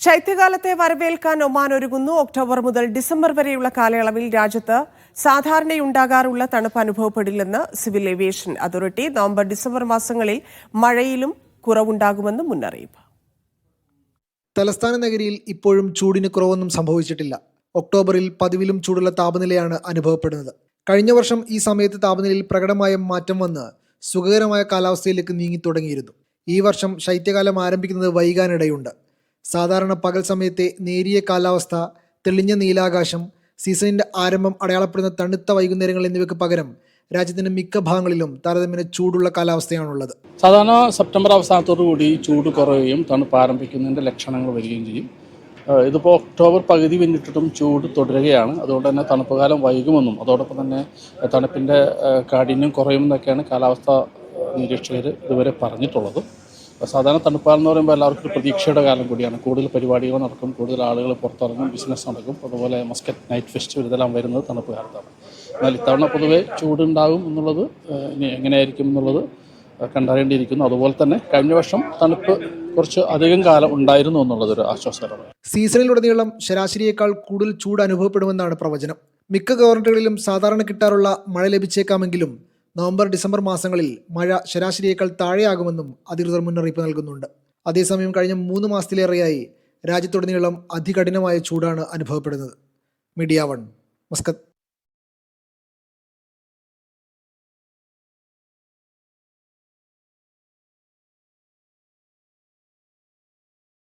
ശൈത്യകാലത്തെ വരവേൽക്കാൻ ഒമാൻ ഒരുങ്ങുന്നു. ഒക്ടോബർ മുതൽ ഡിസംബർ വരെയുള്ള കാലയളവിൽ രാജ്യത്ത് സാധാരണയുണ്ടാകാറുള്ള തണുപ്പ് അനുഭവപ്പെടില്ലെന്ന് civil aviation authority. November December മാസങ്ങളിൽ മഴയിലും കുറവുണ്ടാകുമെന്നും മുന്നറിയിപ്പ്. തലസ്ഥാന നഗരിയിൽ ഇപ്പോഴും ചൂടിന് കുറവൊന്നും സംഭവിച്ചിട്ടില്ല. ഒക്ടോബറിൽ പതിവിലും ചൂടുള്ള താപനിലയാണ് അനുഭവപ്പെടുന്നത്. കഴിഞ്ഞ വർഷം ഈ സമയത്ത് താപനിലയിൽ പ്രകടമായ മാറ്റം വന്ന് സുഖകരമായ കാലാവസ്ഥയിലേക്ക് നീങ്ങി തുടങ്ങിയിരുന്നു. ഈ വർഷം ശൈത്യകാലം ആരംഭിക്കുന്നത് വൈകാനിടയുണ്ട്. സാധാരണ പകൽ സമയത്തെ നേരിയ കാലാവസ്ഥ തെളിഞ്ഞ നീലാകാശം സീസണിന്റെ ആരംഭം അടയാളപ്പെടുന്ന തണുത്ത വൈകുന്നേരങ്ങൾ എന്നിവയ്ക്ക് പകരം രാജ്യത്തിന്റെ മിക്ക ഭാഗങ്ങളിലും താരതമ്യേന ചൂടുള്ള കാലാവസ്ഥയാണുള്ളത്. സാധാരണ സെപ്റ്റംബർ അവസാനത്തോടു കൂടി ചൂട് കുറയുകയും തണുപ്പ് ആരംഭിക്കുന്നതിന്റെ ലക്ഷണങ്ങൾ വരികയും ചെയ്യും. ഇതിപ്പോൾ ഒക്ടോബർ പകുതി പിന്നിട്ടിട്ടും ചൂട് തുടരുകയാണ്. അതുകൊണ്ട് തന്നെ തണുപ്പ് കാലം വൈകുമെന്നും അതോടൊപ്പം തന്നെ തണുപ്പിന്റെ കാഠിന്യം കുറയുമെന്നൊക്കെയാണ് കാലാവസ്ഥ നിരീക്ഷകർ ഇതുവരെ പറഞ്ഞിട്ടുള്ളത്. സാധാരണ തണുപ്പാലെന്ന് പറയുമ്പോൾ എല്ലാവർക്കും പ്രതീക്ഷയുടെ കാലം കൂടിയാണ്. കൂടുതൽ പരിപാടികൾ നടക്കും കൂടുതൽ ആളുകൾ പുറത്തിറങ്ങും ബിസിനസ് നടക്കും. അതുപോലെ മസ്കറ്റ് നൈറ്റ് ഫെസ്റ്റിവൽ ഇതെല്ലാം വരുന്നത് തണുപ്പ് കാലത്താണ്. എന്നാൽ ഇത്തവണ പൊതുവെ ചൂടുണ്ടാകും എന്നുള്ളത് ഇനി എങ്ങനെയായിരിക്കും എന്നുള്ളത് കണ്ടറിയേണ്ടിയിരിക്കുന്നു. അതുപോലെ തന്നെ കഴിഞ്ഞ വർഷം തണുപ്പ് കുറച്ച് അധികം കാലം ഉണ്ടായിരുന്നു എന്നുള്ളതൊരു ആശ്വാസകരമാണ്. സീസണിലുടനീളം ശരാശരിയേക്കാൾ കൂടുതൽ ചൂട് അനുഭവപ്പെടുമെന്നാണ് പ്രവചനം. മിക്ക ഗവർണറുകളിലും സാധാരണ കിട്ടാറുള്ള മഴ ലഭിച്ചേക്കാമെങ്കിലും നവംബർ ഡിസംബർ മാസങ്ങളിൽ മഴ ശരാശരിയേക്കാൾ താഴെയാകുമെന്നും അധികൃതർ മുന്നറിയിപ്പ് നൽകുന്നുണ്ട്. അതേസമയം കഴിഞ്ഞ മൂന്ന് മാസത്തിലേറെയായി രാജ്യത്തുടനീളം അതികഠിനമായ ചൂടാണ് അനുഭവപ്പെടുന്നത്. Media one Muscat.